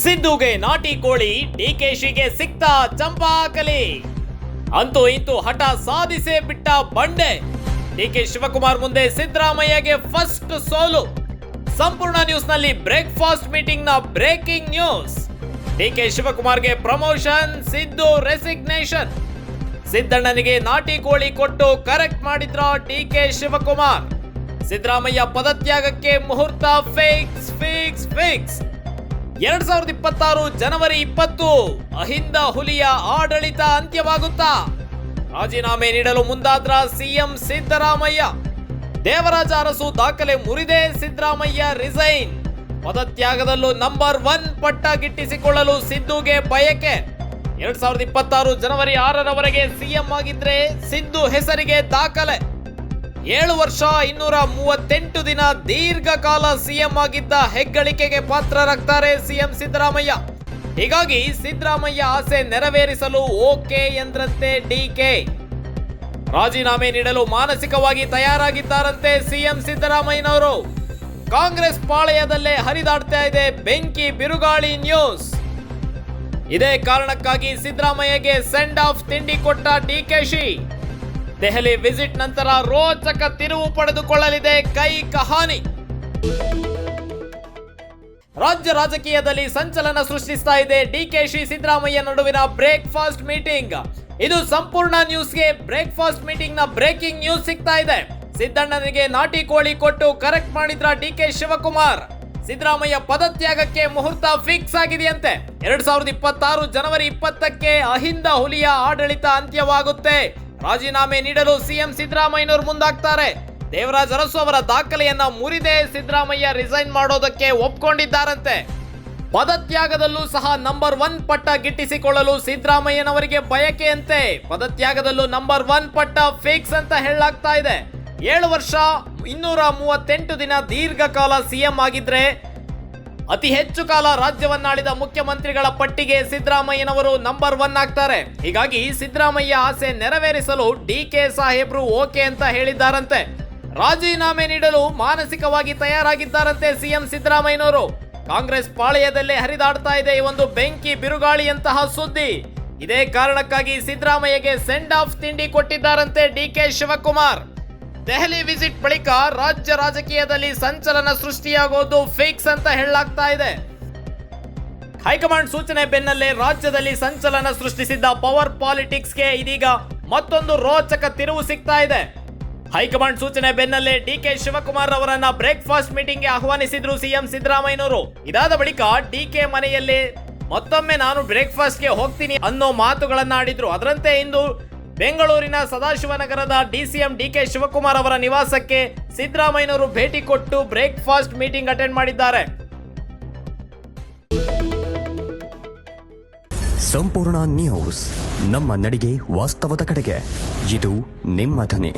ಸಿದ್ದುಗೆ ನಾಟಿ ಕೋಳಿ ಡಿಕೆಶಿಗೆ ಸಿಕ್ತ ಚಂಪಾಕಲಿ. ಅಂತೂ ಇಂತೂ ಹಠ ಸಾಧಿಸೇ ಬಿಟ್ಟ ಬಂಡೆ. ಡಿಕೆ ಶಿವಕುಮಾರ್ ಮುಂದೆ ಸಿದ್ದರಾಮಯ್ಯಗೆ ಫಸ್ಟ್ ಸೋಲು. ಸಂಪೂರ್ಣ ನ್ಯೂಸ್ನಲ್ಲಿ ಬ್ರೇಕ್ಫಾಸ್ಟ್ ಮೀಟಿಂಗ್ನ ಬ್ರೇಕಿಂಗ್ ನ್ಯೂಸ್ ಡಿಕೆ ಶಿವಕುಮಾರ್ಗೆ ಪ್ರಮೋಷನ್ ಸಿದ್ದು ರೆಸಿಗ್ನೇಷನ್ ಸಿದ್ದಣ್ಣನಿಗೆ ನಾಟಿ ಕೋಳಿ ಕೊಟ್ಟು ಕರೆಕ್ಟ್ ಮಾಡಿದ್ರ ಡಿಕೆ ಶಿವಕುಮಾರ್. ಸಿದ್ದರಾಮಯ್ಯ ಪದತ್ಯಾಗಕ್ಕೆ ಮುಹೂರ್ತ ಫಿಕ್ಸ್ ಫಿಕ್ಸ್ ಫಿಕ್ಸ್ ಎರಡ್ ಸಾವಿರದ ಇಪ್ಪತ್ತಾರು ಜನವರಿ ಇಪ್ಪತ್ತು ಅಹಿಂದ ಹುಲಿಯ ಆಡಳಿತ ಅಂತ್ಯವಾಗುತ್ತಾ? ರಾಜೀನಾಮೆ ನೀಡಲು ಮುಂದಾದ್ರ ಸಿಎಂ ಸಿದ್ದರಾಮಯ್ಯ? ದೇವರಾಜ ಅರಸು ದಾಖಲೆ ಮುರಿದೇ ಸಿದ್ದರಾಮಯ್ಯ ರಿಸೈನ್? ಪದತ್ಯಾಗದಲ್ಲೂ ನಂಬರ್ ಒನ್ ಪಟ್ಟ ಗಿಟ್ಟಿಸಿಕೊಳ್ಳಲು ಸಿದ್ದುಗೆ ಬಯಕೆ? ಎರಡ್ ಸಾವಿರದ ಇಪ್ಪತ್ತಾರು ಜನವರಿ ಆರರವರೆಗೆ ಸಿಎಂ ಆಗಿದ್ರೆ ಸಿದ್ದು ಹೆಸರಿಗೆ ದಾಖಲೆ. ಏಳು ವರ್ಷ ಇನ್ನೂರ ಮೂವತ್ತೆಂಟು ದಿನ ದೀರ್ಘಕಾಲ ಸಿಎಂ ಆಗಿದ್ದ ಹೆಗ್ಗಳಿಕೆಗೆ ಪಾತ್ರರಾಗ್ತಾರೆ ಸಿಎಂ ಸಿದ್ದರಾಮಯ್ಯ. ಹೀಗಾಗಿ ಸಿದ್ದರಾಮಯ್ಯ ಆಸೆ ನೆರವೇರಿಸಲು ಓಕೆ ಎಂದ್ರಂತೆ ಡಿಕೆ ರಾಜೀನಾಮೆ ನೀಡಲು ಮಾನಸಿಕವಾಗಿ ತಯಾರಾಗಿದ್ದಾರಂತೆ ಸಿಎಂ ಸಿದ್ದರಾಮಯ್ಯನವರು. ಕಾಂಗ್ರೆಸ್ ಪಾಳೆಯದಲ್ಲೇ ಹರಿದಾಡ್ತಾ ಇದೆ ಬೆಂಕಿ ಬಿರುಗಾಳಿ ನ್ಯೂಸ್. ಇದೇ ಕಾರಣಕ್ಕಾಗಿ ಸಿದ್ದರಾಮಯ್ಯಗೆ ಸೆಂಡ್ ಆಫ್ ತಿಂಡಿ ಕೊಟ್ಟ ಡಿಕೆಶಿ ದೆಹಲಿ ವಿಸಿಟ್ ನಂತರ ರೋಚಕ ತಿರುವು ಪಡೆದುಕೊಳ್ಳಲಿದೆ ಕೈ ಕಹಾನಿ. ರಾಜ್ಯ ರಾಜಕೀಯದಲ್ಲಿ ಸಂಚಲನ ಸೃಷ್ಟಿಸ್ತಾ ಇದೆ ಡಿಕೆಶಿ ಸಿದ್ದರಾಮಯ್ಯ ನಡುವಿನ ಬ್ರೇಕ್ಫಾಸ್ಟ್ ಮೀಟಿಂಗ್. ಇದು ಸಂಪೂರ್ಣ ನ್ಯೂಸ್ಗೆ ಬ್ರೇಕ್ಫಾಸ್ಟ್ ಮೀಟಿಂಗ್ನ ಬ್ರೇಕಿಂಗ್ ನ್ಯೂಸ್ ಸಿಗ್ತಾ ಇದೆ. ಸಿದ್ದಣ್ಣನಿಗೆ ನಾಟಿ ಕೋಳಿ ಕೊಟ್ಟು ಕರೆಕ್ಟ್ ಮಾಡಿದ್ರ ಡಿಕೆ ಶಿವಕುಮಾರ್? ಸಿದ್ದರಾಮಯ್ಯ ಪದತ್ಯಾಗಕ್ಕೆ ಮುಹೂರ್ತ ಫಿಕ್ಸ್ ಆಗಿದೆಯಂತೆ. ಎರಡ್ ಸಾವಿರದ ಇಪ್ಪತ್ತಾರು ಜನವರಿ ಇಪ್ಪತ್ತಕ್ಕೆ ಅಹಿಂದ ಹುಲಿಯ ಆಡಳಿತ ಅಂತ್ಯವಾಗುತ್ತೆ. ರಾಜೀನಾಮೆ ನೀಡಲು ಸಿಎಂ ಸಿದ್ದರಾಮಯ್ಯನವರು ಮುಂದಾಗ್ತಾರೆ. ದೇವರಾಜ್ ಅರಸು ಅವರ ದಾಖಲೆಯನ್ನ ಮುರಿದೇ ಸಿದ್ದರಾಮಯ್ಯ ರಿಸೈನ್ ಮಾಡೋದಕ್ಕೆ ಒಪ್ಕೊಂಡಿದ್ದಾರಂತೆ. ಪದತ್ಯಾಗದಲ್ಲೂ ಸಹ ನಂಬರ್ ಒನ್ ಪಟ್ಟ ಗಿಟ್ಟಿಸಿಕೊಳ್ಳಲು ಸಿದ್ದರಾಮಯ್ಯನವರಿಗೆ ಬಯಕೆಯಂತೆ. ಪದತ್ಯಾಗದಲ್ಲೂ ನಂಬರ್ ಒನ್ ಪಟ್ಟ ಫಿಕ್ಸ್ ಅಂತ ಹೇಳಲಾಗ್ತಾ ಇದೆ. ಏಳು ವರ್ಷ ಇನ್ನೂರ ಮೂವತ್ತೆಂಟು ದಿನ ದೀರ್ಘಕಾಲ ಸಿಎಂ ಆಗಿದ್ರೆ ಅತಿ ಹೆಚ್ಚು ಕಾಲ ರಾಜ್ಯವನ್ನಾಳಿದ ಮುಖ್ಯಮಂತ್ರಿಗಳ ಪಟ್ಟಿಗೆ ಸಿದ್ದರಾಮಯ್ಯನವರು ನಂಬರ್ ಒನ್ ಆಗ್ತಾರೆ. ಹೀಗಾಗಿ ಸಿದ್ದರಾಮಯ್ಯ ಆಸೆ ನೆರವೇರಿಸಲು ಡಿ ಕೆ ಸಾಹೇಬ್ರು ಓಕೆ ಅಂತ ಹೇಳಿದ್ದಾರಂತೆ. ರಾಜೀನಾಮೆ ನೀಡಲು ಮಾನಸಿಕವಾಗಿ ತಯಾರಾಗಿದ್ದಾರಂತೆ ಸಿಎಂ ಸಿದ್ದರಾಮಯ್ಯನವರು. ಕಾಂಗ್ರೆಸ್ ಪಾಳೆಯದಲ್ಲೇ ಹರಿದಾಡ್ತಾ ಇದೆ ಈ ಒಂದು ಬೆಂಕಿ ಬಿರುಗಾಳಿಯಂತಹ ಸುದ್ದಿ. ಇದೇ ಕಾರಣಕ್ಕಾಗಿ ಸಿದ್ದರಾಮಯ್ಯಗೆ ಸೆಂಡ್ ಆಫ್ ತಿಂಡಿ ಕೊಟ್ಟಿದ್ದಾರಂತೆ D K Shivakumar. Delhi visit ಬಳಿಕ ರಾಜ್ಯ ರಾಜಕೀಯದಲ್ಲಿ ಸಂಚಲನ ಸೃಷ್ಟಿಯಾಗೋದು ಫೇಕ್ಸ್ ಅಂತ ಹೇಳಲಾಗ್ತಾ ಇದೆ. ಹೈಕಮಾಂಡ್ ಸೂಚನೆ ಬೆನ್ನಲ್ಲೇ ರಾಜ್ಯದಲ್ಲಿ ಸಂಚಲನ ಸೃಷ್ಟಿಸಿದ್ದ ಪವರ್ ಪಾಲಿಟಿಕ್ಸ್ಗೆ ಇದೀಗ ಮತ್ತೊಂದು ರೋಚಕ ತಿರುವು ಸಿಗ್ತಾ ಇದೆ. ಹೈಕಮಾಂಡ್ ಸೂಚನೆ ಬೆನ್ನಲ್ಲೇ ಡಿ ಕೆ ಶಿವಕುಮಾರ್ ಅವರನ್ನ ಬ್ರೇಕ್ಫಾಸ್ಟ್ ಮೀಟಿಂಗ್ಗೆ ಆಹ್ವಾನಿಸಿದ್ರು ಸಿಎಂ ಸಿದ್ದರಾಮಯ್ಯನವರು. ಇದಾದ ಬಳಿಕ ಡಿ ಕೆ ಮನೆಯಲ್ಲಿ ಮತ್ತೊಮ್ಮೆ ನಾನು ಬ್ರೇಕ್ಫಾಸ್ಟ್ಗೆ ಹೋಗ್ತೀನಿ ಅನ್ನೋ ಮಾತುಗಳನ್ನ ಆಡಿದ್ರು ಅದರಂತೆ ಇಂದು ಬೆಂಗಳೂರಿನ ಸದಾಶಿವನಗರದ ಡಿಸಿಎಂ ಡಿ ಕೆ ಶಿವಕುಮಾರ್ ಅವರ ನಿವಾಸಕ್ಕೆ ಸಿದ್ದರಾಮಯ್ಯನವರು ಭೇಟಿ ಕೊಟ್ಟು ಬ್ರೇಕ್ಫಾಸ್ಟ್ ಮೀಟಿಂಗ್ ಅಟೆಂಡ್ ಮಾಡಿದ್ದಾರೆ. ಸಂಪೂರ್ಣ ನ್ಯೂಸ್ ನಮ್ಮ ನಡಿಗೆ ವಾಸ್ತವದ ಕಡೆಗೆ. ಇದು ನಿಮ್ಮ ಧ್ವನಿ.